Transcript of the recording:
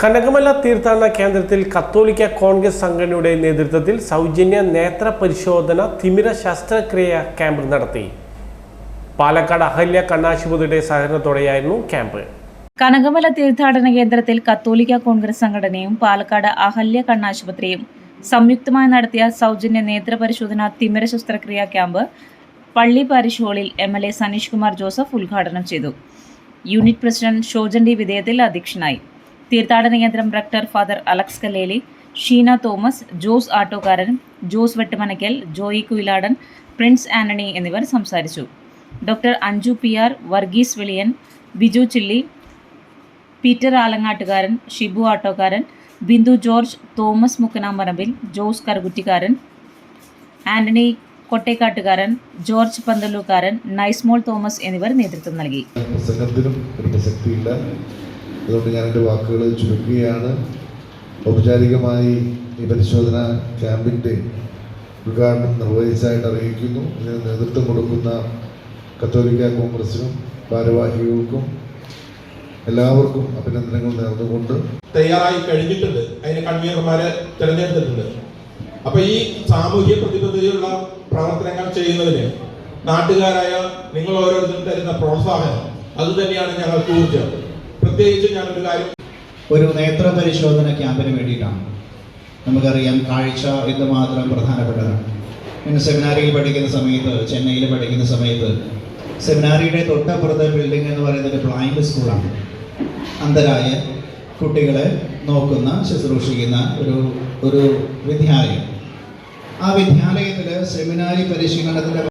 കനകമല തീർത്ഥാടന കേന്ദ്രത്തിൽ കത്തോലിക്ക കോൺഗ്രസ് സംഘടനയുടെ നേതൃത്വത്തിൽ സൗജന്യ നേത്ര പരിശോധന തിമിര ശസ്ത്രക്രിയ ക്യാമ്പ് നടത്തി. പാലക്കാട് അഹല്യ കണ്ണാശുപത്രിയുടെ സഹകരണത്തോടെയായിരുന്നു ക്യാമ്പ്. കനകമല തീർത്ഥാടന കേന്ദ്രത്തിൽ കത്തോലിക്ക കോൺഗ്രസ് സംഘടനയും പാലക്കാട് അഹല്യ കണ്ണാശുപത്രിയും സംയുക്തമായി നടത്തിയ സൗജന്യ നേത്ര പരിശോധന തിമിര ശസ്ത്രക്രിയ ക്യാമ്പ് പള്ളി പാരിഷ് ഹാളിൽ M L A Saneesh Kumar Joseph ഉദ്ഘാടനം ചെയ്തു. യൂണിറ്റ് പ്രസിഡന്റ് ഷോജൻ ഡി വിധേയത്തിൽ അധ്യക്ഷനായി. തീർത്ഥാടന കേന്ദ്രം director father Alex Kaleli Sheena Thomas Jose Attokkaran Jose Vettumanakkal Joy Kuyiladan Prince Antony എന്നിവർ സംസാരിച്ചു. Doctor Anju P R Varghese Veliyan Biju Chilli Peter Alangattukaran Shibu Attokkaran Bindu George Thomas Mukkanamparambil Jose Karukuttikaran Antony Kottekkattukaran George Panthalookkaran Nicemol Thomas എന്നിവർ നേതൃത്വം നൽകി. അതുകൊണ്ട് ഞാൻ എന്റെ വാക്കുകൾ ചുരുക്കുകയാണ്. ഔപചാരികമായി ഈ പരിശോധന ക്യാമ്പിന്റെ ഉദ്ഘാടനം നിർവഹിച്ചതായിട്ട് അറിയിക്കുന്നു. ഇതിന് നേതൃത്വം കൊടുക്കുന്ന കത്തോലിക്ക കോൺഗ്രസിനും ഭാരവാഹികൾക്കും എല്ലാവർക്കും അഭിനന്ദനങ്ങൾ നേർന്നുകൊണ്ട് തയ്യാറായി കഴിഞ്ഞിട്ടുണ്ട്. അതിന് കൺവീനർമാരെ തിരഞ്ഞെടുത്തിട്ടുണ്ട്. അപ്പൊ ഈ സാമൂഹ്യ പ്രതിബദ്ധതയുള്ള പ്രവർത്തനങ്ങൾ ചെയ്യുന്നതിന് നാട്ടുകാരായ നിങ്ങൾ ഓരോരുത്തരും തരുന്ന പ്രോത്സാഹനം അത് തന്നെയാണ് ഞങ്ങൾക്ക് ഊർജം. പ്രത്യേകിച്ച് ഞാനൊരു കാര്യം ഒരു നേത്ര പരിശോധന ക്യാമ്പിന് വേണ്ടിയിട്ടാണ്. നമുക്കറിയാം കാഴ്ച എന്തുമാത്രം പ്രധാനപ്പെട്ടതാണ്. പിന്നെ സെമിനാരിയിൽ പഠിക്കുന്ന സമയത്ത് ചെന്നൈയിൽ പഠിക്കുന്ന സമയത്ത് സെമിനാരിയുടെ തൊട്ടപ്പുറത്തെ ബിൽഡിംഗ് എന്ന് പറയുന്നത് ബ്ലൈൻഡ് സ്കൂളാണ് അന്ധരായ കുട്ടികളെ നോക്കുന്ന ശുശ്രൂഷിക്കുന്ന ഒരു ഒരു വിദ്യാലയം. ആ വിദ്യാലയത്തിൽ സെമിനാരി പരിശീലനത്തിന്റെ